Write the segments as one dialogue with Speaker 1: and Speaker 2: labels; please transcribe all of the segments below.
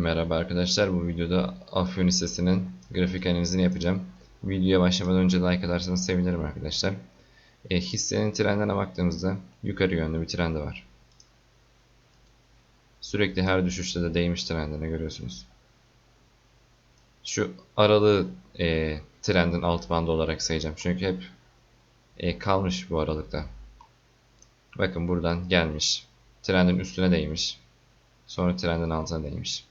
Speaker 1: Merhaba arkadaşlar. Bu videoda Afyon Lisesi'nin grafik analizini yapacağım. Videoya başlamadan önce like atarsanız sevinirim arkadaşlar. E, hissenin trendine baktığımızda yukarı yönlü bir trendi var. Sürekli her düşüşte de değmiş trendine görüyorsunuz. Şu aralığı e, trendin alt bandı olarak sayacağım. Çünkü hep e, kalmış bu aralıkta. Bakın buradan gelmiş. Trendin üstüne değmiş. Sonra trendin altına değmiş.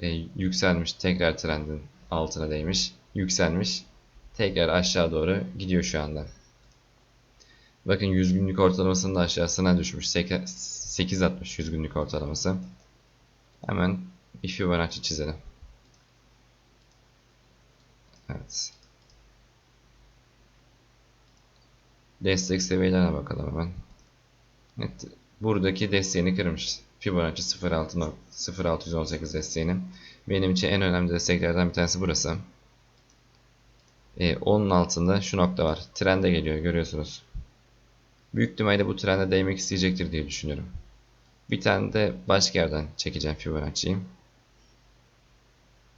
Speaker 1: E, yükselmiş. Tekrar trendin altına değmiş. Yükselmiş. Tekrar aşağı doğru gidiyor şu anda. Bakın 100 günlük ortalamasının da aşağısına düşmüş. 8.60 100 günlük ortalaması. Hemen bir Fibonacci çizelim. Evet. Destek seviyelerine bakalım hemen. Evet, buradaki desteğini kırmış. Fibonacci 06 0618 desteğini. Benim için en önemli desteklerden bir tanesi burası. Ee, onun altında şu nokta var. Trende geliyor görüyorsunuz. Büyük ihtimalle bu trende değmek isteyecektir diye düşünüyorum. Bir tane de başka yerden çekeceğim Fibonacci'yi.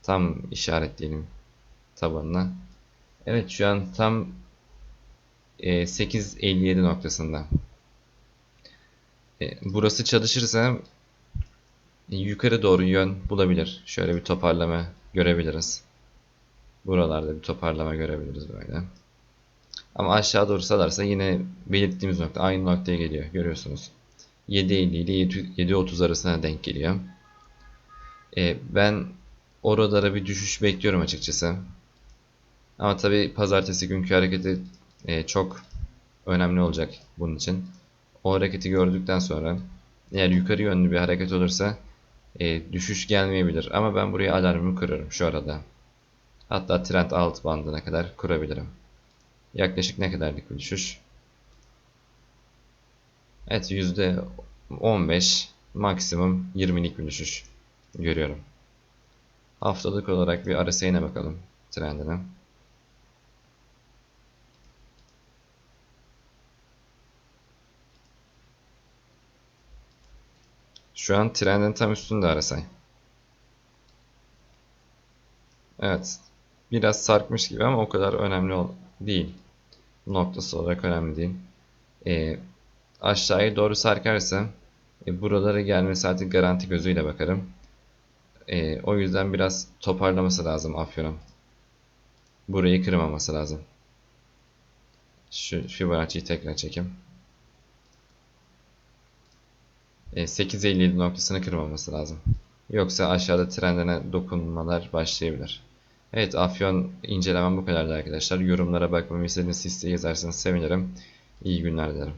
Speaker 1: Tam işaretleyelim tabanına. Evet şu an tam e, 8.57 noktasında. E, burası çalışırsa e, yukarı doğru yön bulabilir. Şöyle bir toparlama görebiliriz. Buralarda bir toparlama görebiliriz böyle. Ama aşağı doğru salarsa yine belirttiğimiz nokta aynı noktaya geliyor. Görüyorsunuz. 7.50 ile 7.30 arasına denk geliyor. E, ben oralara bir düşüş bekliyorum açıkçası. Ama tabi pazartesi günkü hareketi e, çok önemli olacak bunun için. O hareketi gördükten sonra eğer yukarı yönlü bir hareket olursa e, düşüş gelmeyebilir. Ama ben buraya alarmımı kurarım şu arada. Hatta trend alt bandına kadar kurabilirim. Yaklaşık ne kadarlık bir düşüş? Evet %15 maksimum 20'lik bir düşüş görüyorum. Haftalık olarak bir RSI'ne bakalım trendine. Şu an trendin tam üstünde RSI. Evet. Biraz sarkmış gibi ama o kadar önemli değil. Noktası olarak önemli değil. Ee, aşağıya doğru sarkarsa e, buralara gelmesi artık garanti gözüyle bakarım. E, o yüzden biraz toparlaması lazım Afyon'un. Burayı kırmaması lazım. Şu Fibonacci'yi tekrar çekeyim. 8.57 noktasını kırmaması lazım. Yoksa aşağıda trendine dokunmalar başlayabilir. Evet Afyon incelemem bu kadardı arkadaşlar. Yorumlara bakmamı istediğiniz isteği yazarsanız sevinirim. İyi günler dilerim.